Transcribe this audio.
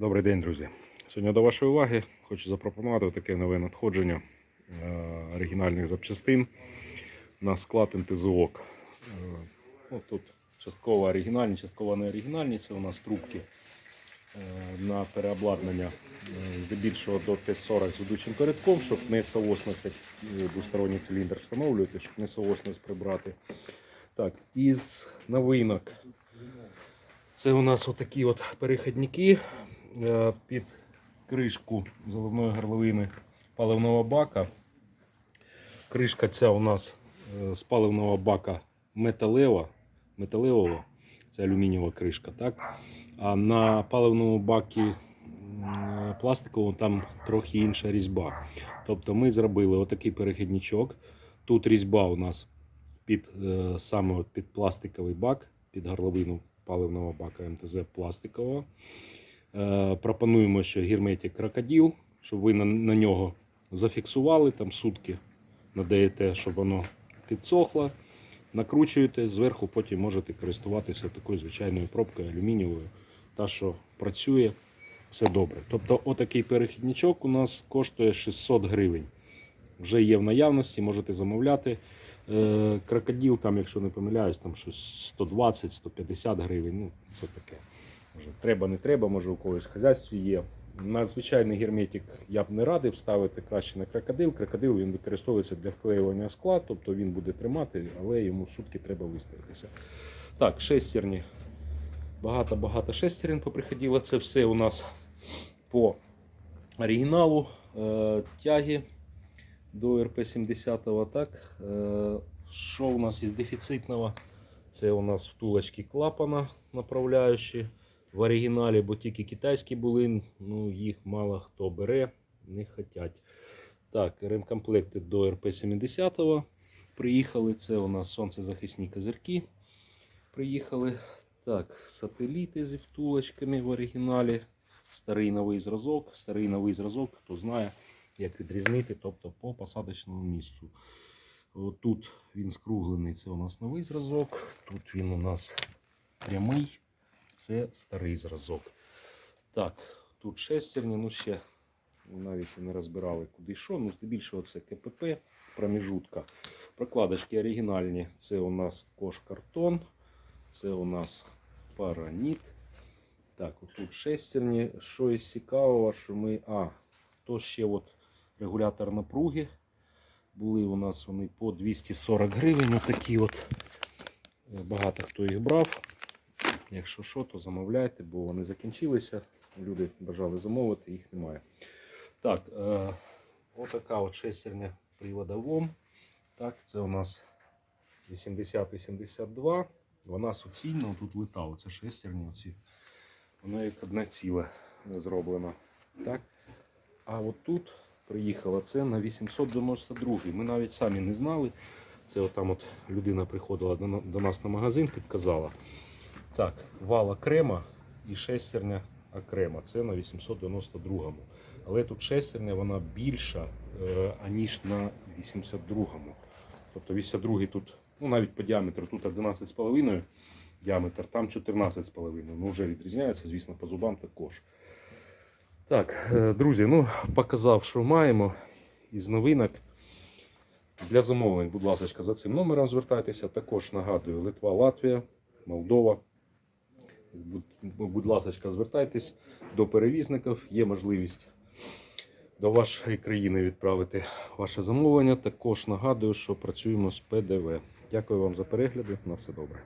Добрий день, друзі. Сьогодні до вашої уваги хочу запропонувати таке нове надходження е, оригінальних запчастин на склад МТЗОК. Е, ну, тут частково оригінальні, частково не оригінальні. Це у нас трубки е, на переобладнання здебільшого до Т-40 з ведучим передком, щоб не соосність, двосторонній циліндр встановлювати, щоб не соосність прибрати. Так, із новинок. Це у нас отакі от перехідники під кришку заливної горловини паливного бака. Кришка ця у нас е, з паливного бака металева, металевого, це алюмінієва кришка. Так? А на паливному бакі м, пластиковому там трохи інша різьба. Тобто ми зробили отакий перехідничок. Тут різьба у нас під, е, саме під пластиковий бак, під горловину паливного бака МТЗ пластикового. Е, пропонуємо ще герметик крокодил, щоб ви на, на нього зафіксували там сутки, надаєте, щоб воно підсохло. Накручуєте, зверху потім можете користуватися такою звичайною пробкою алюмінієвою, та що працює, все добре. Тобто, отакий перехідничок у нас коштує 600 гривень. Вже є в наявності, можете замовляти. Е, Крокодил, там, якщо не помиляюсь, там щось 120-150 гривень. Ну, це таке. Може, треба, не треба, може у когось в хазяйстві є. На звичайний герметик я б не радив ставити краще на крокодил. Крокодил він використовується для вклеювання скла, тобто він буде тримати, але йому сутки треба виставитися. Так, шестерні. Багато-багато шестерень поприходило. Це все у нас по оригіналу е, тяги до РП-70. Так, е, що у нас із дефіцитного? Це у нас втулочки клапана направляючі в оригіналі, бо тільки китайські були, ну їх мало хто бере, не хотять. Так, ремкомплекти до РП-70 приїхали. Це у нас сонцезахисні козирки. Приїхали. Так, сателіти зі втулочками в оригіналі. Старий новий зразок. Старий новий зразок, хто знає, як відрізнити, тобто по посадочному місцю. Тут він скруглений, це у нас новий зразок. Тут він у нас прямий, це старий зразок. Так, тут шестерні, ну ще навіть не розбирали куди що. Ну, здебільшого це КПП, проміжутка. Прокладочки оригінальні. Це у нас кош-картон, це у нас параніт. Так, отут шестерні. Що із цікавого, що ми. А, то ще от регулятор напруги. Були у нас вони по 240 гривень. Отакі от. Багато хто їх брав. Якщо що, то замовляйте, бо вони закінчилися. Люди бажали замовити, їх немає. Так, е, отака от шестерня привода ВОМ. Так, це у нас 80-82. Вона суцільна, тут лита, оце шестерні. Оці. Вона як одне ціле зроблена. Так. А от тут приїхала це на 892. Ми навіть самі не знали. Це отам от людина приходила до нас на магазин, підказала. Так, вал окремо і шестерня окремо. Це на 892-му. Але тут шестерня вона більша, е, аніж на 82-му. Тобто 82-й тут, ну навіть по діаметру, тут 11,5 діаметр, там 14,5. Ну вже відрізняється, звісно, по зубам також. Так, е, друзі, ну показав, що маємо із новинок. Для замовлень, будь ласка, за цим номером звертайтеся. Також нагадую, Литва, Латвія, Молдова. Будь, ласка, звертайтесь до перевізників. Є можливість до вашої країни відправити ваше замовлення. Також нагадую, що працюємо з ПДВ. Дякую вам за перегляди. На все добре.